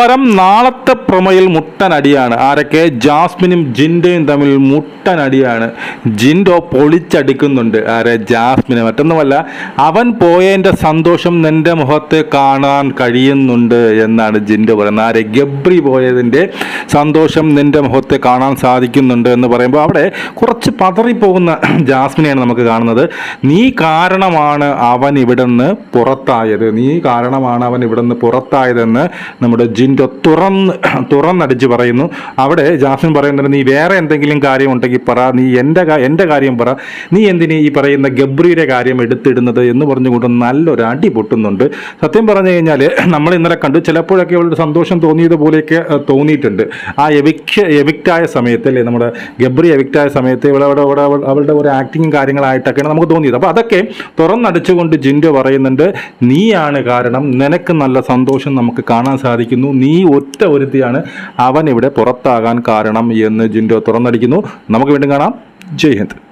നമസ്കാരം നാളത്തെ പ്രമയിൽ മുട്ടനടിയാണ് ആരൊക്കെ? ജാസ്മിനും ജിൻഡയും തമ്മിൽ മുട്ടനടിയാണ് ജിൻഡോ പൊളിച്ചടിക്കുന്നുണ്ട്. ആരെ? ജാസ്മിനെ. മറ്റൊന്നുമല്ല അവൻ പോയതിന്റെ സന്തോഷം നിന്റെ മുഖത്ത് കാണാൻ കഴിയുന്നുണ്ട് എന്നാണ് ജിൻഡോ പറയുന്നത്. ആരെ? ഗബ്രി പോയതിന്റെ സന്തോഷം നിന്റെ മുഖത്ത് കാണാൻ സാധിക്കുന്നുണ്ട് എന്ന് പറയുമ്പോൾ അവിടെ കുറച്ച് പതറിപ്പോകുന്ന ജാസ്മിനെയാണ് നമുക്ക് കാണുന്നത്. നീ കാരണമാണ് അവൻ ഇവിടുന്ന് പുറത്തായത്. നീ കാരണമാണ് അവൻ ഇവിടുന്ന് പുറത്തായതെന്ന് നമ്മുടെ ജിൻഡോ തുറന്ന് തുറന്നടിച്ച് പറയുന്നു. അവിടെ ജാസ്മിൻ പറയുന്നത് നീ വേറെ എന്തെങ്കിലും കാര്യം ഉണ്ടെങ്കിൽ പറ. നീ എന്റെ എന്റെ കാര്യം പറ. നീ എന്തിനു ഈ പറയുന്ന ഗബ്രിയുടെ കാര്യം എടുത്തിടുന്നത്? എന്ന് പറഞ്ഞുകൊണ്ട് നല്ലൊരു അടി പൊട്ടുന്നുണ്ട്. സത്യം പറഞ്ഞു കഴിഞ്ഞാൽ നമ്മൾ ഇന്നലെ കണ്ടു ചിലപ്പോഴൊക്കെ അവളുടെ സന്തോഷം തോന്നിയതുപോലെയൊക്കെ പോലെയൊക്കെ തോന്നിയിട്ടുണ്ട്. ആ എവിക്ട് എവിക്റ്റായ സമയത്ത് അല്ലേ നമ്മുടെ ഗബ്രി എവിക്റ്റായ സമയത്ത് ഇവിടെ അവിടെ അവളുടെ ഒരു ആക്ടിങ്ങും കാര്യങ്ങളായിട്ടൊക്കെയാണ് നമുക്ക് തോന്നിയത്. അപ്പോൾ അതൊക്കെ തുറന്നടിച്ചുകൊണ്ട് ജിൻഡോ പറയുന്നുണ്ട് നീയാണ് കാരണം. നിനക്ക് നല്ല സന്തോഷം നമുക്ക് കാണാൻ സാധിക്കുന്നു. നീ ഒറ്റ ഒരുത്തിയാണ് അവൻ ഇവിടെ പുറത്താകാൻ കാരണം എന്ന് ജിൻഡോ തുറന്നടിക്കുന്നു. നമുക്ക് വീണ്ടും കാണാം. ജയ് ഹിന്ദ്.